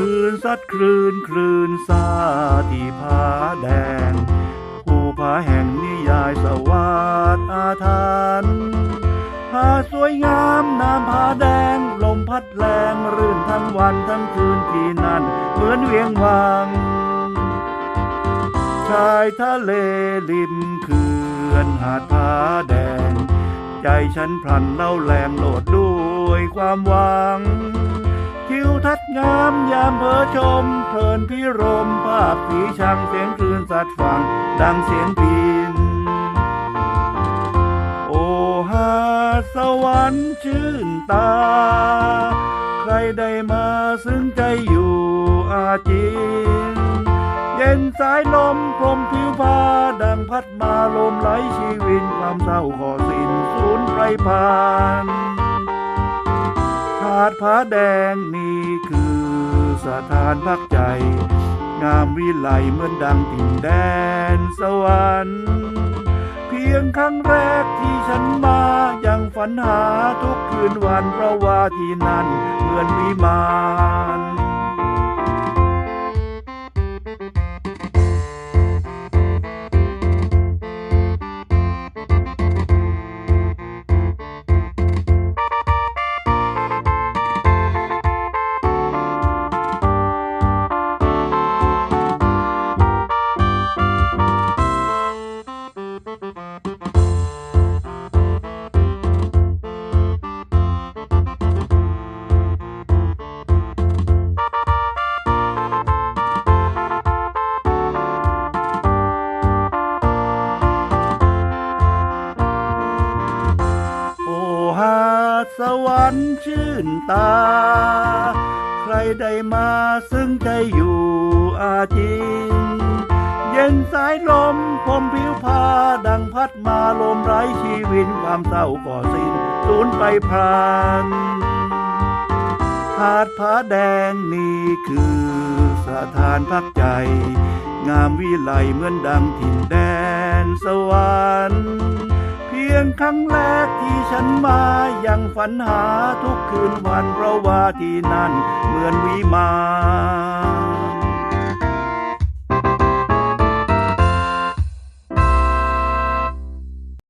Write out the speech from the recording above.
ลืนซัดคลื่นคลื่นซาที่ผาแดงภูผาแห่งนิยายสวัสดอาถรรพ์ผาสวยงามน้ำผาแดง ลมพัดแรงรื่นทั้งวันทั้งคืนที่นั่น เหมือนเวียงวัง ชายทะเลริมเขื่อนหาดผาแดง ใจฉันพลันเล่าแรงโหลดด้วยความหวัง ทิวทัศน์งามยามเพอชม เพลินพิรมภาพสีชังเสียงคลื่นสัดฟัง ดังเสียงพินโอหาสวรรค์ชื่นตา ใครได้มาซึ้งใจอยู่อาจินเย็นสายลมพรมผิวฟ้าดังพัดมาลมไหลชีวิตความเศร้าขอสิ้นสูญไพรพานาดผาแดงนี่คือสถานพักใจ งามวิไลเหมือนดังถิ่นแดนสวรรค์ เพียงครั้งแรกที่ฉันมายังฝันหาทุกคืนวันเพราะว่าที่นั่นเหมือนวิมาน สวรรค์ชื่นตา ใครได้มาซึ่งใจอยู่อาจินเย็นสายลมพรมผิวพาดังพัดมาลมไร้ชีวิตความเศร้าก่อสิ้นสูญไปพรานหาดผาแดงนี่คือสถานพักใจ งามวิไลเหมือนดังถิ่นแดนสวรรค์ ครั้งแรกที่ฉันมายังฝันหาทุกคืนวันเพราะว่าที่นั่นเหมือนวิมาน